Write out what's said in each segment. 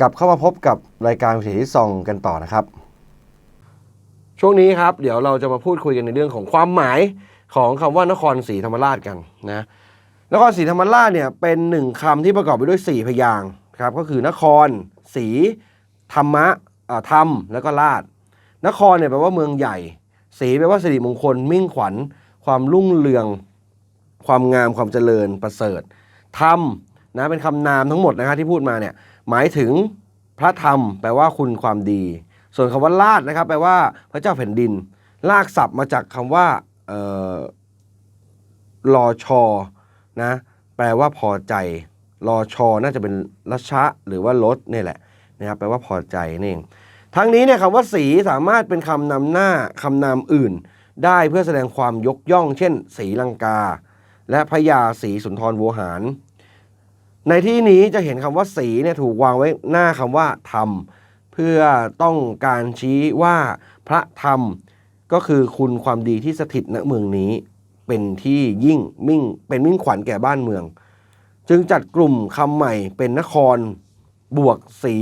กลับเข้ามาพบกับรายการวิถีที่ซองกันต่อนะครับ ช่วงนี้ครับ เดี๋ยวเราจะมาพูดคุยกันในเรื่องของความหมายของคำว่านครศรีธรรมราชกันนะนครศรีธรรมราชเนี่ยเป็นหนึ่งคำที่ประกอบไปด้วย 4 พยางค์ครับก็คือนครศรีธรรมะธรรมแล้วก็ราช นครเนี่ยแปลว่าเมืองใหญ่ศรีแปลว่าสิริมงคล มิ่งขวัญ ความรุ่งเรือง ความงามความเจริญประเสริฐธรรม นะเป็นคำนามทั้งหมดนะครับที่พูดมาเนี่ยหมายถึงพระธรรมแปลว่าคุณความดี ส่วนคำว่าราชนะครับ แปลว่าพระเจ้าแผ่นดิน ลากศัพท์มาจากคำว่าเอ่อรอชอนะแปลว่าพอใจรอชอน่าจะเป็นรัชะหรือว่าลดนี่แหละนะครับแปลว่าพอใจนี่เองทั้งนี้เนี่ยคำว่าสีสามารถเป็นคำนำหน้าคำนามอื่น ได้เพื่อแสดงความยกย่อง เช่น สีลังกา และพญาศรีสุนทรโวหาร ในที่นี้จะเห็นคำว่าสีเนี่ยถูกวางไว้หน้าคำว่าธรรม เพื่อต้องการชี้ว่าพระธรรมก็คือคุณความดีที่สถิตณเมืองนี้ เป็นที่ยิ่งมิ่งเป็นมิ่งขวัญแก่บ้านเมือง จึงจัดกลุ่มคำใหม่เป็นนคร บวกสี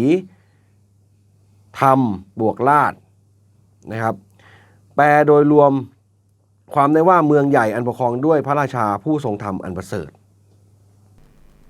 ธรรม บวกราชนะครับ แปลโดยรวมความได้ว่าเมืองใหญ่อันปกครองด้วยพระราชาผู้ทรงธรรมอันประเสริฐ